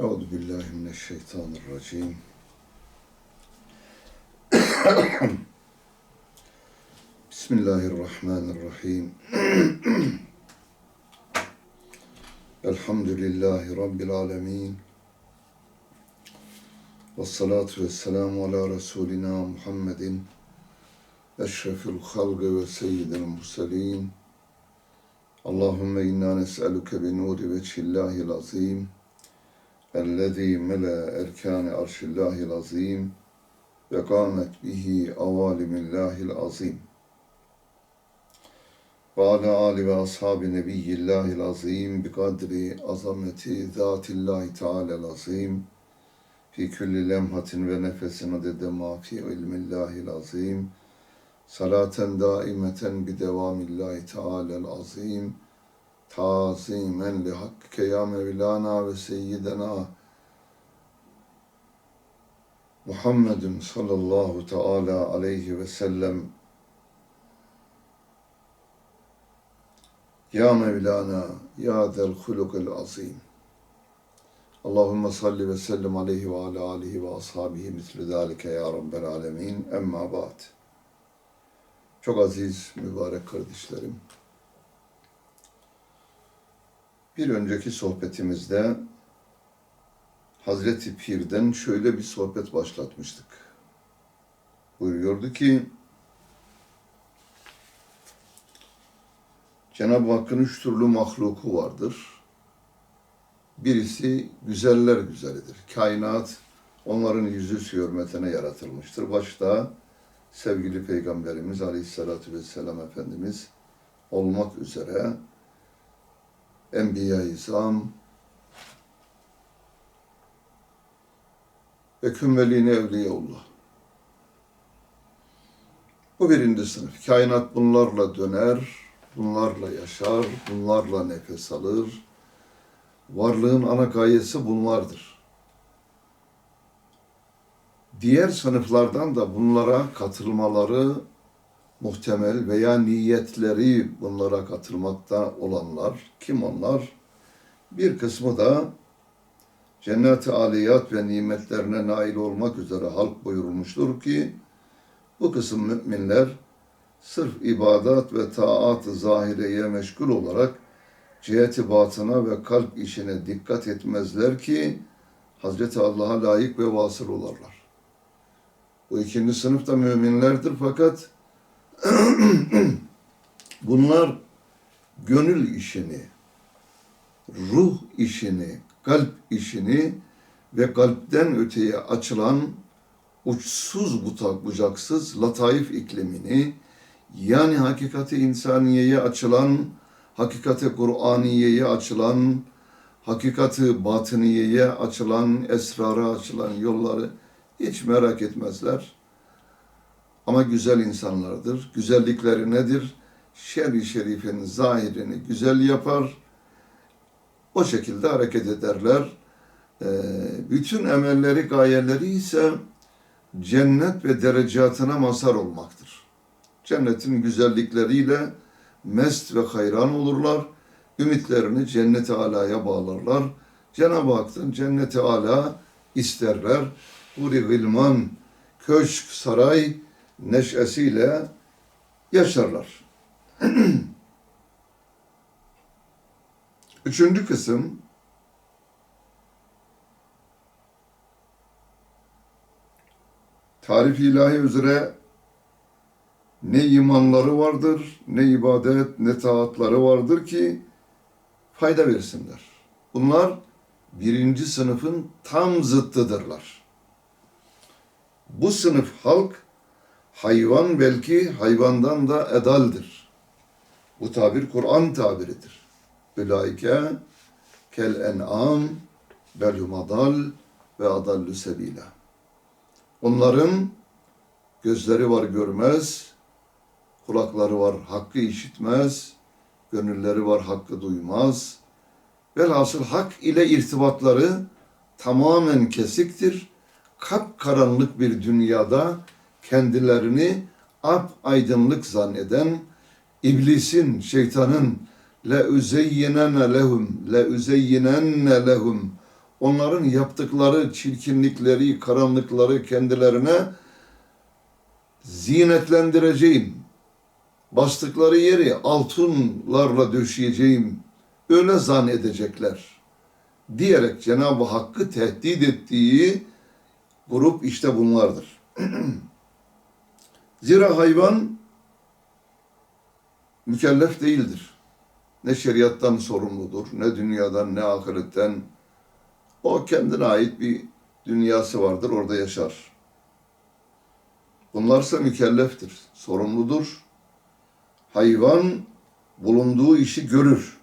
Euzu billahi mineşşeytanirracim. Bismillahirrahmanirrahim. Elhamdülillahi Rabbil alemin. Ve salatu ve selamu ala Resulina Muhammedin. Eşrefil halgı ve seyyidil murselin. Allahümme inna nes'eluke bi nuri veçhillahil azim. الذي ملأ أركان عرش الله العظيم وقامت به أوالم الله العظيم وعلى آل وأصحاب نبي الله العظيم بقدر عظمة ذات الله تعالى العظيم في كل لمحة ونفس عدد ما في علم الله العظيم صلاة دائمة بدوام الله تعالى العظيم tazimen li hakkike ya Mevlana ve Seyyidena Muhammedin sallallahu teala aleyhi ve sellem Ya Mevlana, Ya Del Hulukul Azim. Allahümme salli ve sellem aleyhi ve ala alihi ve ashabihi misli zalike ya Rabbel alemin. Emma ba'd. Çok aziz, mübarek kardeşlerim. Bir önceki sohbetimizde Hazreti Pir'den şöyle bir sohbet başlatmıştık. Buyuruyordu ki Cenab-ı Hakk'ın üç türlü mahluku vardır. Birisi güzeller güzelidir. Kainat onların yüzü hürmetine yaratılmıştır. Başta sevgili Peygamberimiz Aleyhisselatü Vesselam Efendimiz olmak üzere Enbiya-i İzam ve kümmeline evliyaullah. Bu birinci sınıf. Kainat bunlarla döner, bunlarla yaşar, bunlarla nefes alır. Varlığın ana gayesi bunlardır. Diğer sınıflardan da bunlara katılmaları muhtemel veya niyetleri bunlara katılmakta olanlar kim onlar? Bir kısmı da cennet-i aliyat ve nimetlerine nail olmak üzere halk buyurulmuştur ki bu kısım müminler sırf ibadat ve taat-ı zahireye meşgul olarak ciheti batına ve kalp işine dikkat etmezler ki Hazreti Allah'a layık ve vasıl olarlar. Bu ikinci sınıf da müminlerdir fakat bunlar gönül işini, ruh işini, kalp işini ve kalpten öteye açılan uçsuz butak bucaksız lataif iklimini yani hakikati insaniyeye açılan, hakikati Kur'aniyeye açılan, hakikati batıniyeye açılan, esrara açılan yolları hiç merak etmezler. Ama güzel insanlardır. Güzellikleri nedir? Şer-i şerifin zahirini güzel yapar. O şekilde hareket ederler. Ee, bütün emelleri, gayeleri ise cennet ve derecatına mazhar olmaktır. Cennetin güzellikleriyle mest ve hayran olurlar. Ümitlerini cennet-i alaya bağlarlar. Cenab-ı Hak'tan cennet-i ala isterler. Huri gılman, köşk, saray neşesiyle yaşarlar. Üçüncü kısım tarif ilahi üzere ne imanları vardır, ne ibadet, ne taatları vardır ki fayda versinler. Bunlar birinci sınıfın tam zıttıdırlar. Bu sınıf halk hayvan belki hayvandan da edaldir. Bu tabir Kur'an tabiridir. Ülaike kel en'am belhum adal ve adallu sebila. Onların gözleri var görmez, kulakları var hakkı işitmez, gönülleri var hakkı duymaz. Velhasıl hak ile irtibatları tamamen kesiktir. Kap karanlık bir dünyada kendilerini ap aydınlık zanneden iblisin, şeytanın le uzeyyinenne lehum le uzeyyinenne lehum onların yaptıkları çirkinlikleri, karanlıkları kendilerine zinetlendireceğim. Bastıkları yeri altınlarla döşeyeceğim. Öyle zannedecekler. Diyerek Cenab-ı Hakk'ı tehdit ettiği grup işte bunlardır. Zira hayvan mükellef değildir. Ne şeriattan sorumludur, ne dünyadan, ne ahiretten. O kendine ait bir dünyası vardır, orada yaşar. Bunlarsa mükelleftir, sorumludur. Hayvan bulunduğu işi görür.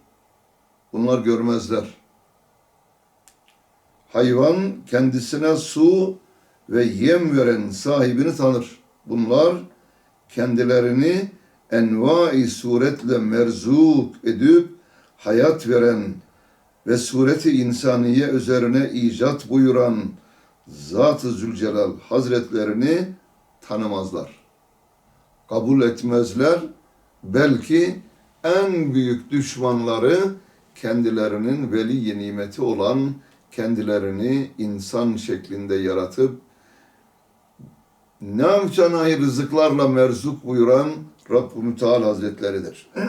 Bunlar görmezler. Hayvan kendisine su ve yem veren sahibini tanır. Bunlar kendilerini envai suretle merzuk edip hayat veren ve sureti insaniye üzerine icat buyuran Zat-ı Zülcelal Hazretlerini tanımazlar. Kabul etmezler. Belki en büyük düşmanları kendilerinin veli nimeti olan kendilerini insan şeklinde yaratıp namütenahi rızıklarla merzuk buyuran Rabb-ı Müteal Hazretleridir.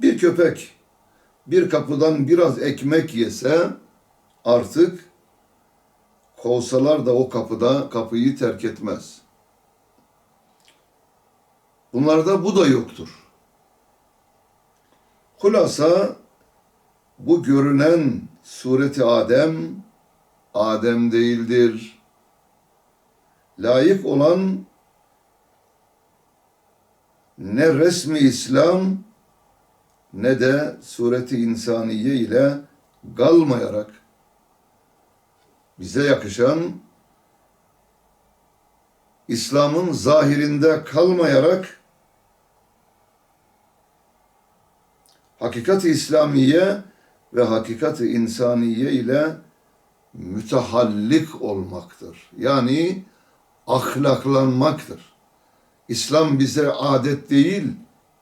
bir köpek bir kapıdan biraz ekmek yese artık kovsalar da o kapıda kapıyı terk etmez. Bunlarda bu da yoktur. Hulasa bu görünen sureti Adem Adem değildir. Layık olan ne resmi İslam ne de sureti insaniye ile kalmayarak bize yakışan İslam'ın zahirinde kalmayarak hakikat-ı İslamiye ve hakikat-ı insaniye ile mütehallik olmaktır. Yani ahlaklanmaktır. İslam bize adet değil,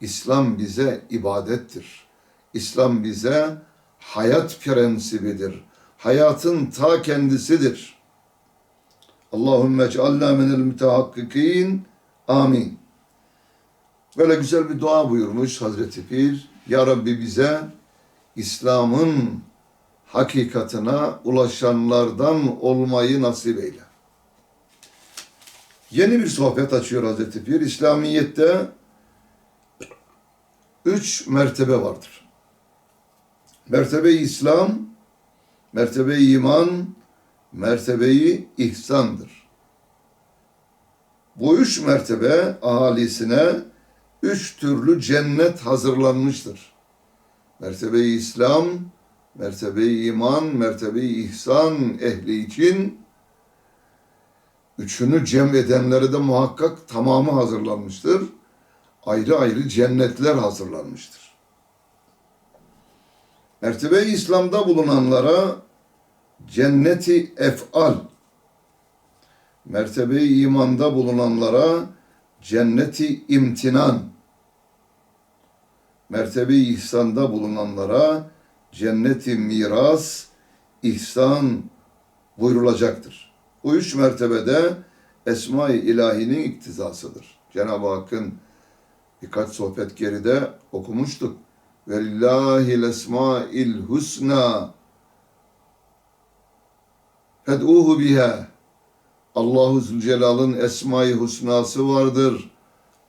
İslam bize ibadettir. İslam bize hayat prensibidir. Hayatın ta kendisidir. Allahümme ec'alna minel mütehakkikin. Amin. Böyle güzel bir dua buyurmuş Hazreti Pir. Ya Rabbi bize İslam'ın hakikatına ulaşanlardan olmayı nasip eyle. Yeni bir sohbet açıyor Hazreti Pir. İslamiyet'te üç mertebe vardır. Mertebe-i İslam, mertebe-i iman, mertebe-i ihsandır. Bu üç mertebe ahalisine üç türlü cennet hazırlanmıştır. Mertebe-i İslam, mertebe-i iman, mertebe-i ihsan ehli için üçünü cem edenlere de muhakkak tamamı hazırlanmıştır. Ayrı ayrı cennetler hazırlanmıştır. Mertebe-i İslam'da bulunanlara cenneti efal, mertebe-i imanda bulunanlara cenneti imtinan, mertebe-i ihsanda bulunanlara cenneti miras, ihsan buyrulacaktır. Bu üç mertebede Esma-i İlahi'nin iktizasıdır. Cenab-ı Hakk'ın birkaç sohbet geride okumuştuk. Velillahil esma'il husna fed'uhu biha Allahu Zülcelal'ın esma-i husnası vardır.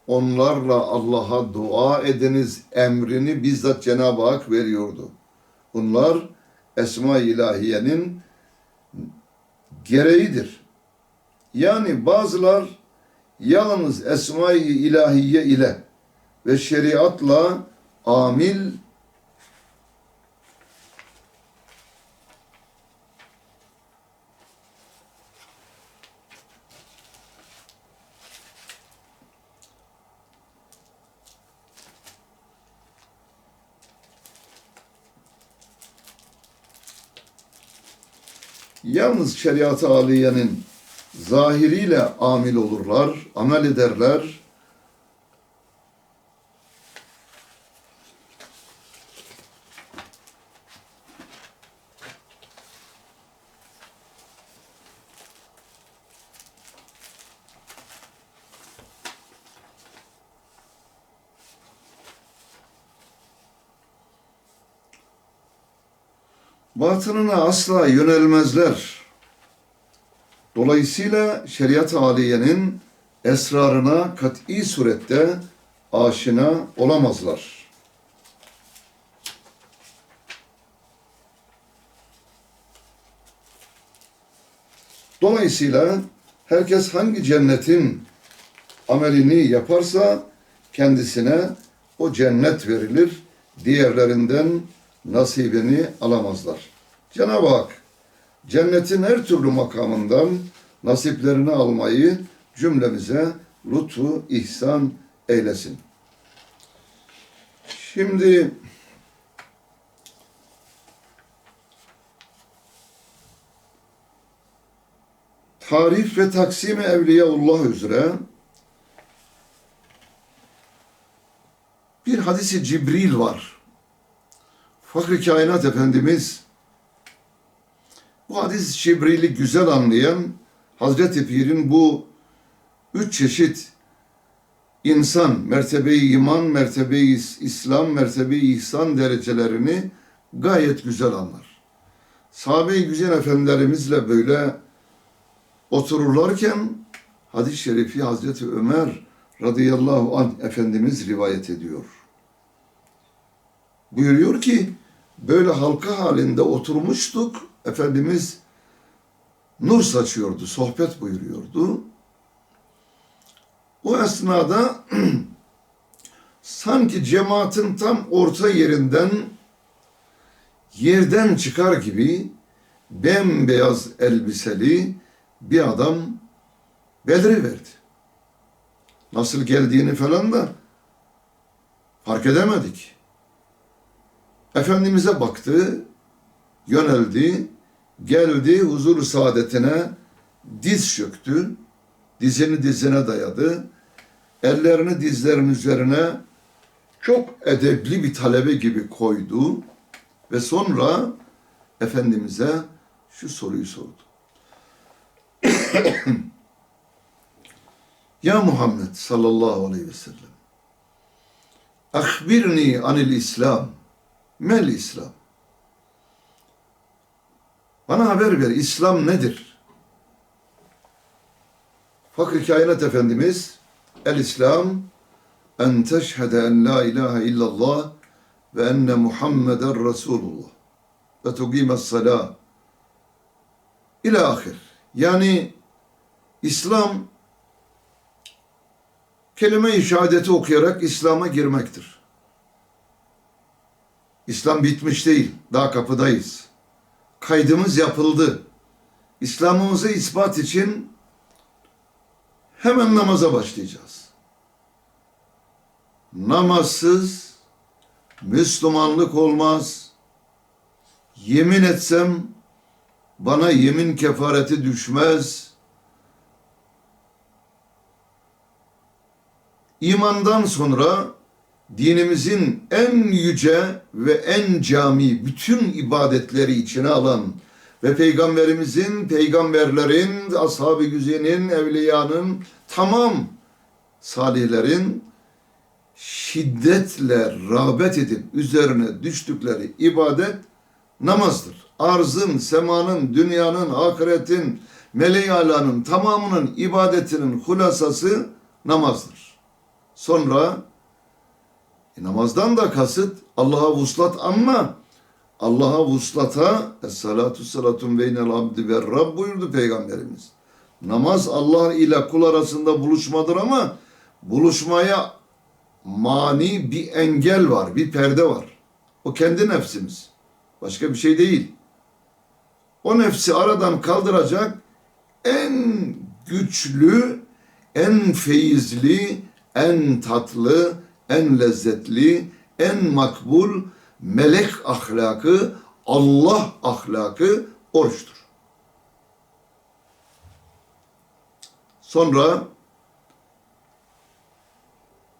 Onlarla Allah'a dua ediniz emrini bizzat Cenab-ı Hak veriyordu. Bunlar esma-i ilahiyenin gereğidir. Yani bazılar yalnız esma-i ilahiye ile ve şeriatla amil yalnız şeriat-ı aliyenin zahiriyle amil olurlar, amel ederler. Batınına asla yönelmezler. Dolayısıyla şeriat aliyenin esrarına kat'i surette aşina olamazlar. Dolayısıyla herkes hangi cennetin amelini yaparsa kendisine o cennet verilir. Diğerlerinden nasibini alamazlar. Cenab-ı Hak cennetin her türlü makamından nasiplerini almayı cümlemize lütfu ihsan eylesin. Şimdi tarif ve taksimi evliyaullah üzere bir hadisi Cibril var. Fakr-ı Kainat Efendimiz bu hadis Cibril'i güzel anlayan Hazreti Pir'in bu üç çeşit insan, mertebeyi iman, mertebeyi İslam, mertebeyi ihsan derecelerini gayet güzel anlar. Sahabe-i güzel efendilerimizle böyle otururlarken hadis-i şerifi Hazreti Ömer radıyallahu anh Efendimiz rivayet ediyor. Buyuruyor ki böyle halka halinde oturmuştuk. Efendimiz nur saçıyordu, sohbet buyuruyordu. O esnada sanki cemaatin tam orta yerinden yerden çıkar gibi bembeyaz elbiseli bir adam beliriverdi. Nasıl geldiğini falan da fark edemedik. Efendimiz'e baktı, yöneldi, geldi huzur saadetine, diz çöktü, dizini dizine dayadı, ellerini dizlerin üzerine çok edepli bir talebe gibi koydu ve sonra Efendimiz'e şu soruyu sordu. ya Muhammed sallallahu aleyhi ve sellem Ahbirni anil İslam Mel İslam Bana haber ver İslam nedir? Fakir Kainat Efendimiz El İslam en teşhede en la ilahe illallah ve enne Muhammeden Resulullah ve tuqimes salah ila ahir. Yani İslam kelime-i şehadeti okuyarak İslam'a girmektir. İslam bitmiş değil. Daha kapıdayız. Kaydımız yapıldı. İslam'ımızı ispat için hemen namaza başlayacağız. Namazsız Müslümanlık olmaz. Yemin etsem bana yemin kefareti düşmez. İmandan sonra dinimizin en yüce ve en cami bütün ibadetleri içine alan ve peygamberimizin, peygamberlerin, ashab-ı güzenin, evliyanın, tamam salihlerin şiddetle rağbet edip üzerine düştükleri ibadet namazdır. Arzın, semanın, dünyanın, ahiretin, meleği alanın tamamının ibadetinin hulasası namazdır. Sonra e, namazdan da kasıt Allah'a vuslat ama Allah'a vuslata Es-salatu salatun beynel abdi ve Rab buyurdu Peygamberimiz. Namaz Allah ile kul arasında buluşmadır ama buluşmaya mani bir engel var, bir perde var. O kendi nefsimiz. Başka bir şey değil. O nefsi aradan kaldıracak en güçlü, en feyizli, en tatlı, en lezzetli, en makbul melek ahlakı, Allah ahlakı oruçtur. Sonra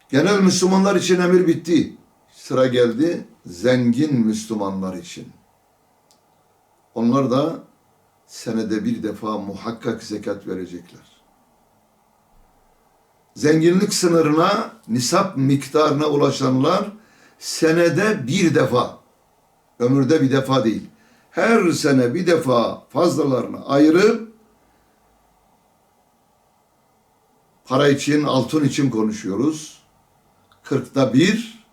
genel Müslümanlar için emir bitti. Sıra geldi zengin Müslümanlar için. Onlar da senede bir defa muhakkak zekat verecekler. Zenginlik sınırına, nisap miktarına ulaşanlar senede bir defa, ömürde bir defa değil, her sene bir defa fazlalarını ayırıp para için, altın için konuşuyoruz. Kırkta bir,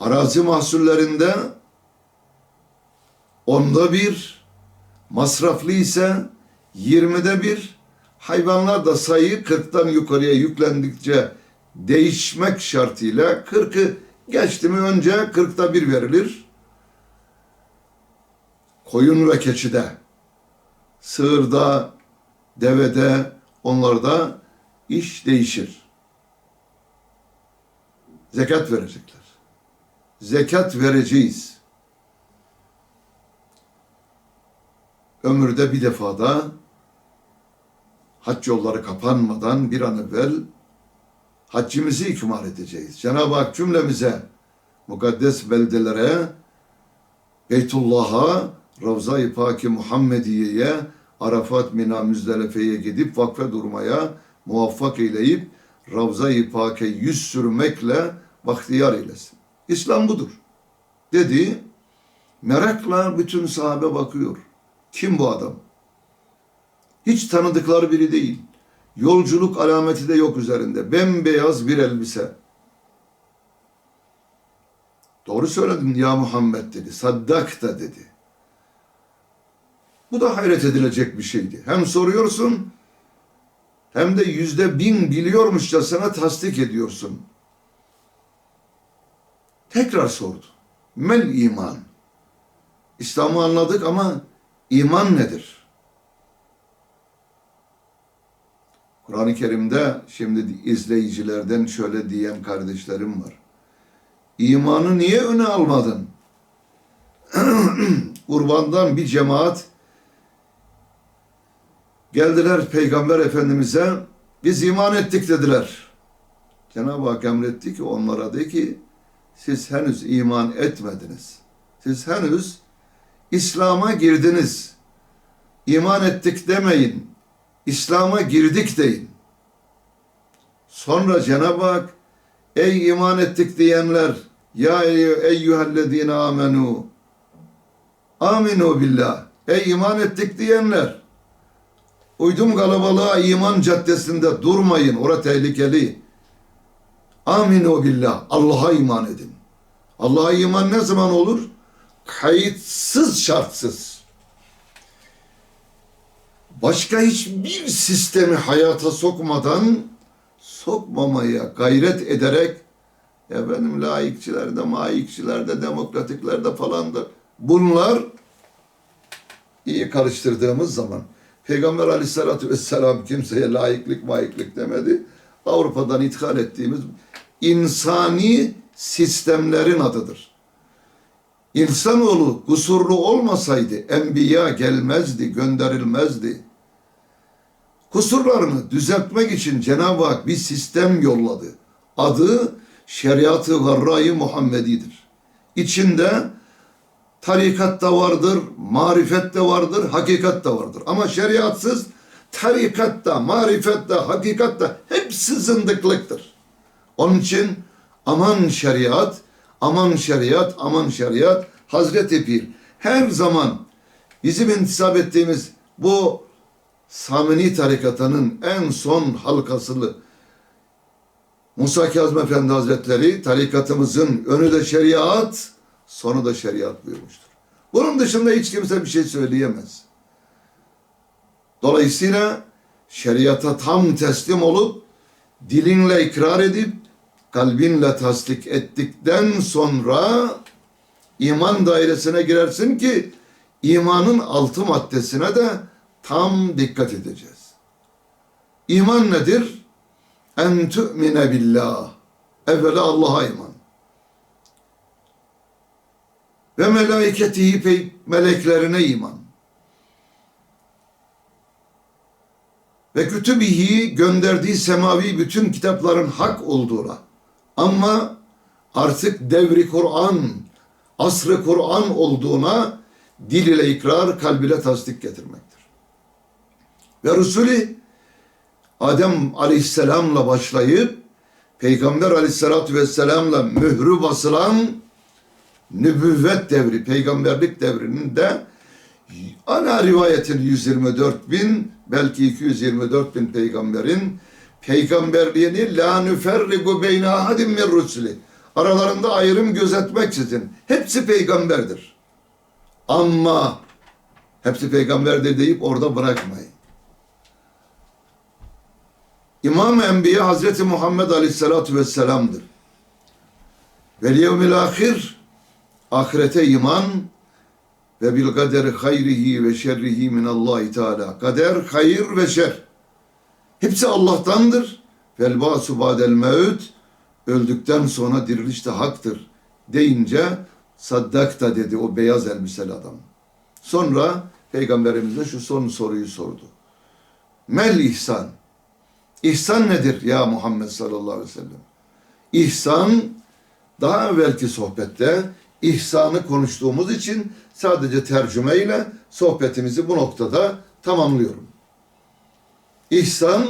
arazi mahsullerinde onda bir, masraflı ise yirmide bir, hayvanlar da sayı kırktan yukarıya yüklendikçe değişmek şartıyla kırkı geçti mi önce kırkta bir verilir. Koyun ve keçide, sığırda, devede, onlarda iş değişir. Zekat verecekler. Zekat vereceğiz. Ömürde bir defada hac yolları kapanmadan bir an evvel haccimizi ikmal edeceğiz. Cenab-ı Hak cümlemize mukaddes beldelere, Beytullah'a, Ravza-i Paki Muhammediye'ye, Arafat, Mina, Müzdelefe'ye gidip vakfe durmaya muvaffak eyleyip Ravza-i Pak'e yüz sürmekle bahtiyar eylesin. İslam budur. Dedi, merakla bütün sahabe bakıyor. Kim bu adam? Hiç tanıdıkları biri değil. Yolculuk alameti de yok üzerinde. Bembeyaz bir elbise. Doğru söyledin ya Muhammed dedi. Saddak da dedi. Bu da hayret edilecek bir şeydi. Hem soruyorsun hem de yüzde bin biliyormuşçasına tasdik ediyorsun. Tekrar sordu. Mel iman. İslam'ı anladık ama iman nedir? Kur'an-ı Kerim'de şimdi izleyicilerden şöyle diyen kardeşlerim var. İmanı niye öne almadın? Kurbandan bir cemaat geldiler Peygamber Efendimiz'e biz iman ettik dediler. Cenab-ı Hak emretti ki onlara de ki siz henüz iman etmediniz. Siz henüz İslam'a girdiniz. İman ettik demeyin. İslam'a girdik deyin. Sonra Cenab-ı Hak ey iman ettik diyenler ya eyyühellezine amenu aminu billah ey iman ettik diyenler uydum kalabalığa iman caddesinde durmayın ora tehlikeli aminu billah Allah'a iman edin Allah'a iman ne zaman olur? Kayıtsız şartsız başka hiçbir sistemi hayata sokmadan sokmamaya gayret ederek ya benim laikçilerde, maikçilerde, demokratiklerde falan da bunlar iyi karıştırdığımız zaman Peygamber aleyhissalatü vesselam kimseye laiklik maiklik demedi. Avrupa'dan ithal ettiğimiz insani sistemlerin adıdır. İnsanoğlu kusurlu olmasaydı enbiya gelmezdi, gönderilmezdi. Kusurlarını düzeltmek için Cenab-ı Hak bir sistem yolladı. Adı Şeriat-ı Garra-i Muhammedi'dir. İçinde tarikat da vardır, marifet de vardır, hakikat da vardır. Ama şeriatsız tarikat da, marifet de, hakikat da hepsi zındıklıktır. Onun için aman şeriat, aman şeriat, aman şeriat, Hazreti Pir her zaman bizim intisap ettiğimiz bu Samini tarikatının en son halkasılı Musa Kazım Efendi Hazretleri tarikatımızın önü de şeriat, sonu da şeriat buyurmuştur. Bunun dışında hiç kimse bir şey söyleyemez. Dolayısıyla şeriata tam teslim olup dilinle ikrar edip kalbinle tasdik ettikten sonra iman dairesine girersin ki imanın altı maddesine de tam dikkat edeceğiz. İman nedir? En tu'mine billah. Evvela Allah'a iman. Ve melaiketihi meleklerine iman. Ve kütübihi gönderdiği semavi bütün kitapların hak olduğuna. Ama artık devri Kur'an, asrı Kur'an olduğuna dil ile ikrar, kalb ile tasdik getirmektir. Ve Resulü Adem Aleyhisselam'la başlayıp Peygamber Aleyhisselatü Vesselam'la mührü basılan nübüvvet devri, peygamberlik devrinin de ana rivayetin 124 bin, belki 224 bin peygamberin peygamberliğini la nüferrigu beyne ahadim min rusuli. Aralarında ayrım gözetmeksizin. Hepsi peygamberdir. Ama hepsi peygamberdir deyip orada bırakmayın. İmam-ı Enbiya Hazreti Muhammed Aleyhisselatü Vesselam'dır. Vel yevmil ahir ahirete iman ve bil kaderi hayrihi ve şerrihi min Allahi Teala. Kader, hayır ve şer. Hepsi Allah'tandır. Vel ba'su ba'del mevt öldükten sonra diriliş de haktır deyince saddakta dedi o beyaz elbiseli adam. Sonra Peygamberimiz de şu son soruyu sordu. Mel ihsan. İhsan nedir ya Muhammed sallallahu aleyhi ve sellem? İhsan daha evvelki sohbette ihsanı konuştuğumuz için sadece tercümeyle sohbetimizi bu noktada tamamlıyorum. İhsan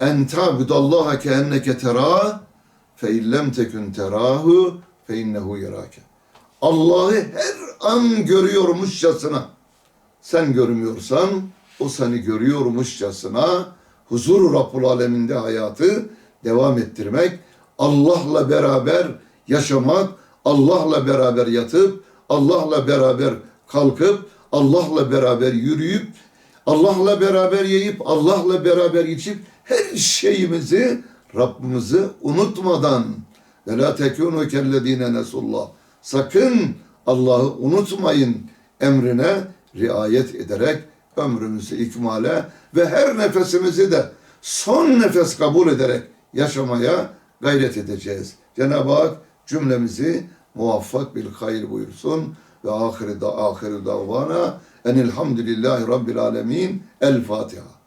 en ta'budallaha ke enneke terâ fe illem tekün terâhu fe innehu yerâke. Allah'ı her an görüyormuşçasına sen görmüyorsan o seni görüyormuşçasına huzur Rabbul Aleminde hayatı devam ettirmek, Allah'la beraber yaşamak, Allah'la beraber yatıp, Allah'la beraber kalkıp, Allah'la beraber yürüyüp, Allah'la beraber yiyip, Allah'la beraber içip her şeyimizi Rabbimizi unutmadan ve la tekunu kellezine nesullah. Sakın Allah'ı unutmayın emrine riayet ederek ömrümüzü ikmale ve her nefesimizi de son nefes kabul ederek yaşamaya gayret edeceğiz. Cenab-ı Hak cümlemizi muvaffak bil hayır buyursun ve ahiri da ahiri davana enilhamdülillahi rabbil alemin el Fatiha.